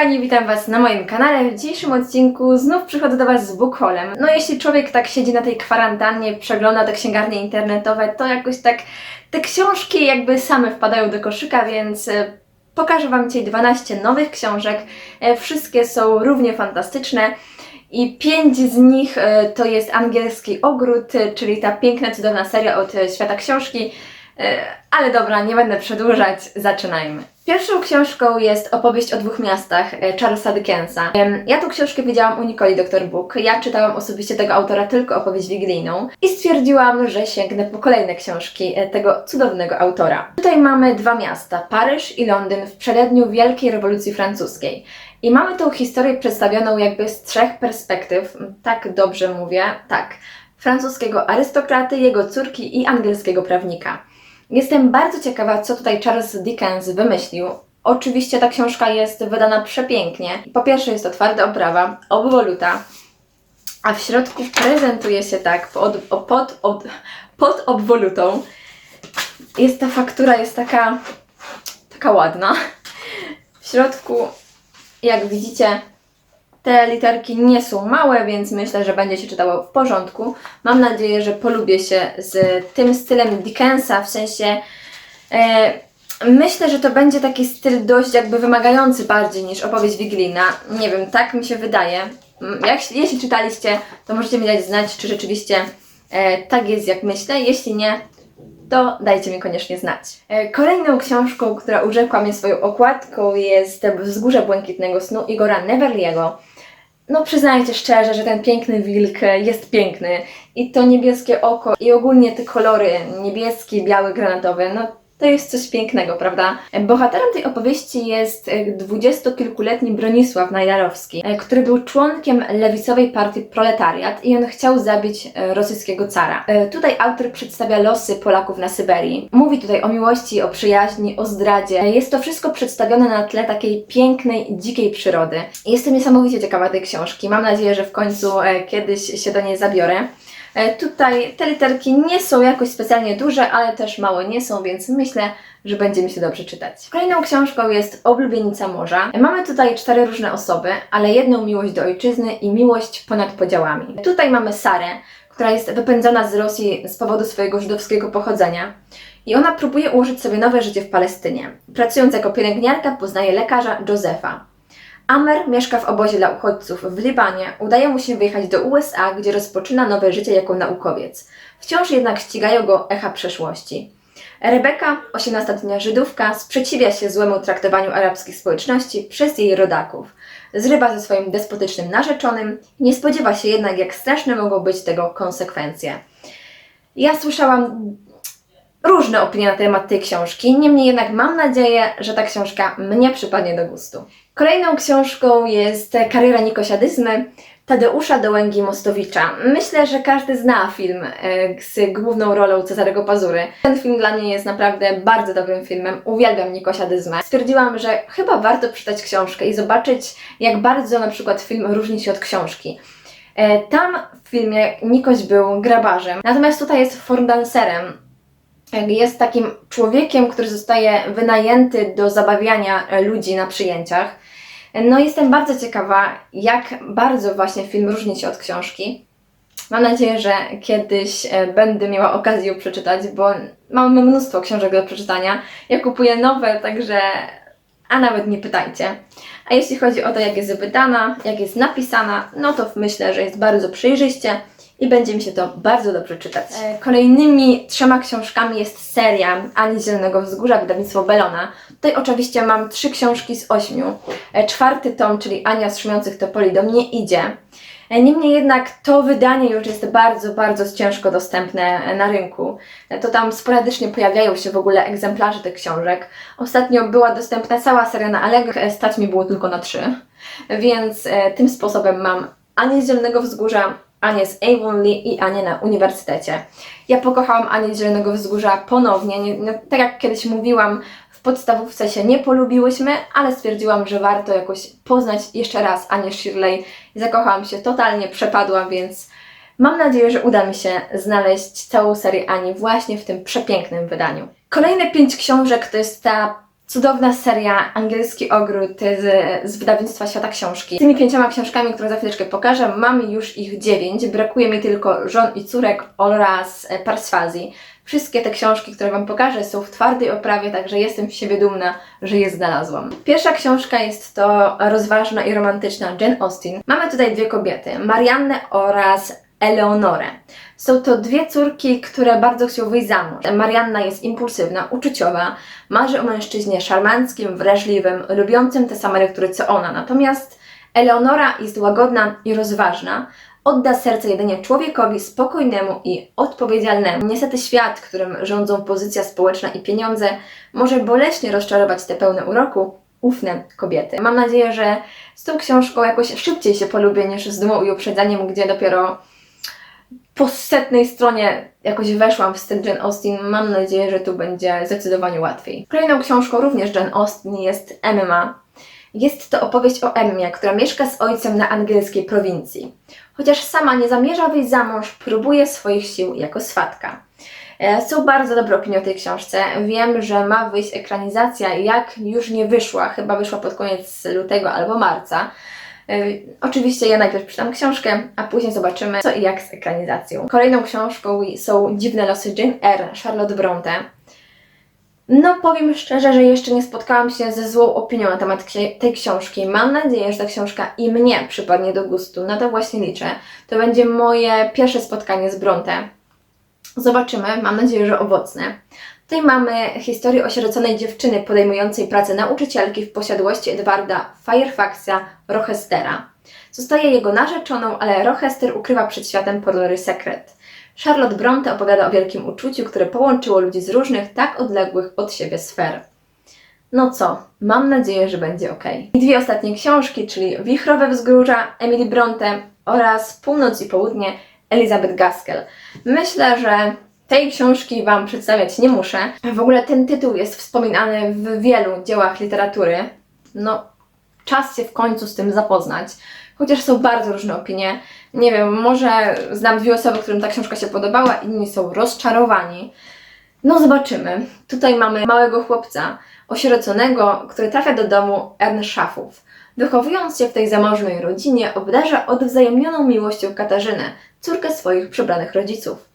kochani, witam Was na moim kanale. W dzisiejszym odcinku znów przychodzę do Was z bookholem. No jeśli człowiek tak siedzi na tej kwarantannie, przegląda te księgarnie internetowe, to jakoś tak te książki jakby same wpadają do koszyka, więc e, pokażę Wam dzisiaj 12 nowych książek. E, Wszystkie są równie fantastyczne. I pięć z nich e, to jest Angielski Ogród, czyli ta piękna, cudowna seria od świata książki. Ale dobra, nie będę przedłużać, zaczynajmy. Pierwszą książką jest opowieść o dwóch miastach e, Charlesa Dickensa. Ja tę książkę widziałam u Nicoli Dr. Book. Ja czytałam osobiście tego autora tylko opowieść wigilijną i stwierdziłam, że sięgnę po kolejne książki e, tego cudownego autora. Tutaj mamy dwa miasta, Paryż i Londyn w przededniu Wielkiej Rewolucji Francuskiej. I mamy tą historię przedstawioną jakby z trzech perspektyw. Tak dobrze mówię, tak. Francuskiego arystokraty, jego córki i angielskiego prawnika. Jestem bardzo ciekawa, co tutaj Charles Dickens wymyślił. Oczywiście ta książka jest wydana przepięknie. Po pierwsze jest to twarda oprawa, obwoluta, a w środku prezentuje się tak pod, pod, od, pod obwolutą. Jest ta faktura, jest taka, taka ładna. W środku, jak widzicie, te literki nie są małe, więc myślę, że będzie się czytało w porządku. Mam nadzieję, że polubię się z tym stylem Dickensa, w sensie e, myślę, że to będzie taki styl dość jakby wymagający bardziej niż opowieść wigilijna. Nie wiem, tak mi się wydaje. Jak, jeśli czytaliście, to możecie mi dać znać, czy rzeczywiście e, tak jest, jak myślę. Jeśli nie, to dajcie mi koniecznie znać. E, Kolejną książką, która urzekła mnie swoją okładką jest Wzgórze Błękitnego Snu Igora Neverliego. No przyznajcie szczerze, że ten piękny wilk e, jest piękny. I to niebieskie oko i ogólnie te kolory niebieski, biały, granatowy, no to jest coś pięknego, prawda? Bohaterem tej opowieści jest e, dwudziestokilkuletni Bronisław Najdarowski, e, który był członkiem lewicowej partii Proletariat i on chciał zabić e, rosyjskiego cara. Tutaj autor przedstawia losy Polaków na Syberii. Mówi tutaj o miłości, o przyjaźni, o zdradzie. Jest to wszystko przedstawione na tle takiej pięknej, dzikiej przyrody. Jestem niesamowicie ciekawa tej książki. Mam nadzieję, że w końcu kiedyś się do niej zabiorę. E, Tutaj te literki nie są jakoś specjalnie duże, ale też małe nie są, więc myślę, że będzie mi się dobrze czytać. Kolejną książką jest Oblubienica Morza. Mamy tutaj cztery różne osoby, ale jedną miłość do ojczyzny i miłość ponad podziałami. Tutaj mamy Sarę, która jest wypędzona z Rosji z powodu swojego żydowskiego pochodzenia. I ona próbuje ułożyć sobie nowe życie w Palestynie. Pracując jako pielęgniarka, poznaje lekarza Josefa. Amer mieszka w obozie dla uchodźców w Libanie. Udaje mu się wyjechać do USA, gdzie rozpoczyna nowe życie jako naukowiec. Wciąż jednak ścigają go echa przeszłości. Rebeka, 18-letnia Żydówka, sprzeciwia się złemu traktowaniu arabskich społeczności przez jej rodaków. Zrywa ze swoim despotycznym narzeczonym i nie spodziewa się jednak, jak straszne mogą być tego konsekwencje. Ja słyszałam różne opinie na temat tej książki, niemniej jednak mam nadzieję, że ta książka mnie przypadnie do gustu. Kolejną książką jest Kariera Nikosiadyzmy Tadeusza Dołęgi-Mostowicza. Myślę, że każdy zna film e, z główną rolą Cezarego Pazury. Ten film dla mnie jest naprawdę bardzo dobrym filmem. Uwielbiam Nikosiadyzmę. Stwierdziłam, że chyba warto przeczytać książkę i zobaczyć, jak bardzo na przykład film różni się od książki. E, Tam w filmie Nikoś był grabarzem, natomiast tutaj jest fordancerem, jest takim człowiekiem, który zostaje wynajęty do zabawiania e, ludzi na przyjęciach. No jestem bardzo ciekawa, jak bardzo właśnie film różni się od książki. Mam nadzieję, że kiedyś e, będę miała okazję ją przeczytać, bo mamy mnóstwo książek do przeczytania. Ja kupuję nowe, także a nawet nie pytajcie. A jeśli chodzi o to, jak jest wydana, jak jest napisana, no to myślę, że jest bardzo przejrzyście i będzie mi się to bardzo dobrze czytać. E, Kolejnymi trzema książkami jest seria Ani Zielonego Wzgórza, wydawnictwo Belona. Tutaj oczywiście mam trzy książki z ośmiu. E, Czwarty tom, czyli Ania z Szumiących Topoli do mnie idzie. E, Niemniej jednak to wydanie już jest bardzo, bardzo ciężko dostępne na rynku. To tam sporadycznie pojawiają się w ogóle egzemplarze tych książek. Ostatnio była dostępna cała seria na Allegro, stać mi było tylko na trzy. Więc tym sposobem mam Anię z Zielonego Wzgórza, Anię z Avonlea i Anię na uniwersytecie. Ja pokochałam Anię z Zielonego Wzgórza ponownie. Nie, no, tak jak kiedyś mówiłam, w podstawówce się nie polubiłyśmy, ale stwierdziłam, że warto jakoś poznać jeszcze raz Anię Shirley. Zakochałam się totalnie, przepadłam, więc mam nadzieję, że uda mi się znaleźć całą serię Ani właśnie w tym przepięknym wydaniu. Kolejne pięć książek to jest ta cudowna seria Angielski Ogród z, z wydawnictwa Świata Książki. Z tymi pięcioma książkami, które za chwileczkę pokażę, mamy już ich dziewięć. Brakuje mi tylko żon i córek oraz e, Parswazji. Wszystkie te książki, które Wam pokażę, są w twardej oprawie, także jestem z siebie dumna, że je znalazłam. Pierwsza książka jest to rozważna i romantyczna Jane Austen. Mamy tutaj dwie kobiety, Mariannę oraz Eleonorę. Są to dwie córki, które bardzo chcą wyjść za mąż. Marianna jest impulsywna, uczuciowa, marzy o mężczyźnie szarmanckim, wrażliwym, lubiącym te same lektury co ona. Natomiast Eleonora jest łagodna i rozważna, odda serce jedynie człowiekowi spokojnemu i odpowiedzialnemu. Niestety świat, którym rządzą pozycja społeczna i pieniądze, może boleśnie rozczarować te pełne uroku, ufne kobiety. Mam nadzieję, że z tą książką jakoś szybciej się polubię niż z dumą i uprzedzeniem, gdzie dopiero po setnej stronie jakoś weszłam w styl Jane Austen. Mam nadzieję, że tu będzie zdecydowanie łatwiej. Kolejną książką również Jane Austen jest Emma. Jest to opowieść o Emmie, która mieszka z ojcem na angielskiej prowincji. Chociaż sama nie zamierza wyjść za mąż, próbuje swoich sił jako swatka. E, Są bardzo dobre opinie o tej książce. Wiem, że ma wyjść ekranizacja, jak już nie wyszła, chyba wyszła pod koniec lutego albo marca. E, Oczywiście ja najpierw przeczytam książkę, a później zobaczymy co i jak z ekranizacją. Kolejną książką są Dziwne losy Jane Eyre, Charlotte Bronte. No, powiem szczerze, że jeszcze nie spotkałam się ze złą opinią na temat tej książki. Mam nadzieję, że ta książka i mnie przypadnie do gustu. Na to właśnie liczę. To będzie moje pierwsze spotkanie z Bronte. Zobaczymy, mam nadzieję, że owocne. Tutaj mamy historię osieroconej dziewczyny podejmującej pracę nauczycielki w posiadłości Edwarda Fairfaxa Rochestera. Zostaje jego narzeczoną, ale Rochester ukrywa przed światem porory sekret. Charlotte Bronte opowiada o wielkim uczuciu, które połączyło ludzi z różnych, tak odległych od siebie sfer. No co, mam nadzieję, że będzie ok. I dwie ostatnie książki, czyli Wichrowe Wzgórza Emily Bronte oraz Północ i Południe Elizabeth Gaskell. Myślę, że tej książki Wam przedstawiać nie muszę. W ogóle ten tytuł jest wspominany w wielu dziełach literatury. No, czas się w końcu z tym zapoznać. Chociaż są bardzo różne opinie. Nie wiem, może znam dwie osoby, którym ta książka się podobała, inni są rozczarowani. No zobaczymy. Tutaj mamy małego chłopca, osieroconego, który trafia do domu Ernszafów. Wychowując się w tej zamożnej rodzinie, obdarza odwzajemnioną miłością Katarzynę, córkę swoich przebranych rodziców.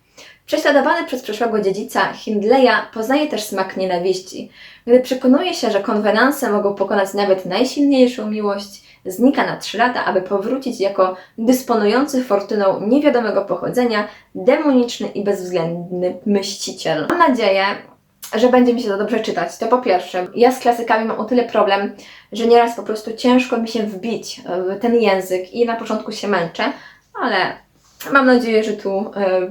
Prześladowany przez przyszłego dziedzica Hindleya poznaje też smak nienawiści. Gdy przekonuje się, że konwenanse mogą pokonać nawet najsilniejszą miłość, znika na trzy lata, aby powrócić jako dysponujący fortuną niewiadomego pochodzenia, demoniczny i bezwzględny mściciel. Mam nadzieję, że będzie mi się to dobrze czytać. To po pierwsze, ja z klasykami mam o tyle problem, że nieraz po prostu ciężko mi się wbić w ten język i na początku się męczę, ale mam nadzieję, że tu e,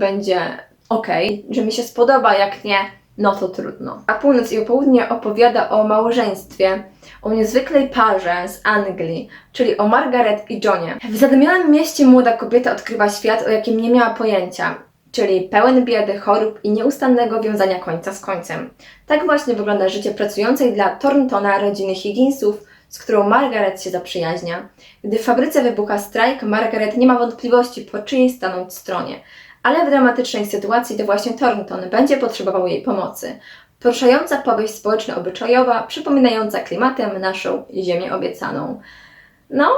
będzie ok, że mi się spodoba, jak nie, no to trudno. A północ i południe opowiada o małżeństwie, o niezwykłej parze z Anglii, czyli o Margaret i Johnie. W zadymionym mieście młoda kobieta odkrywa świat, o jakim nie miała pojęcia, czyli pełen biedy, chorób i nieustannego wiązania końca z końcem. Tak właśnie wygląda życie pracującej dla Thorntona rodziny Higginsów, z którą Margaret się zaprzyjaźnia. Gdy w fabryce wybucha strajk, Margaret nie ma wątpliwości, po czyjej stanąć stronie. Ale w dramatycznej sytuacji to właśnie Thornton będzie potrzebował jej pomocy. Poruszająca powieść społeczno-obyczajowa, przypominająca klimatem naszą ziemię obiecaną. No,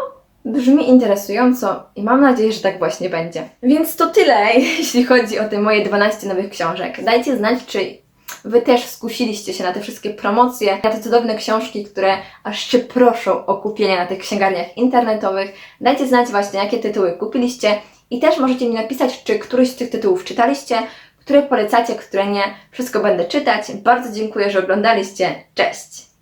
brzmi interesująco i mam nadzieję, że tak właśnie będzie. Więc to tyle, jeśli chodzi o te moje 12 nowych książek. Dajcie znać, czy Wy też skusiliście się na te wszystkie promocje, na te cudowne książki, które aż się proszą o kupienie na tych księgarniach internetowych. Dajcie znać właśnie, jakie tytuły kupiliście i też możecie mi napisać, czy któryś z tych tytułów czytaliście, które polecacie, które nie. Wszystko będę czytać. Bardzo dziękuję, że oglądaliście. Cześć!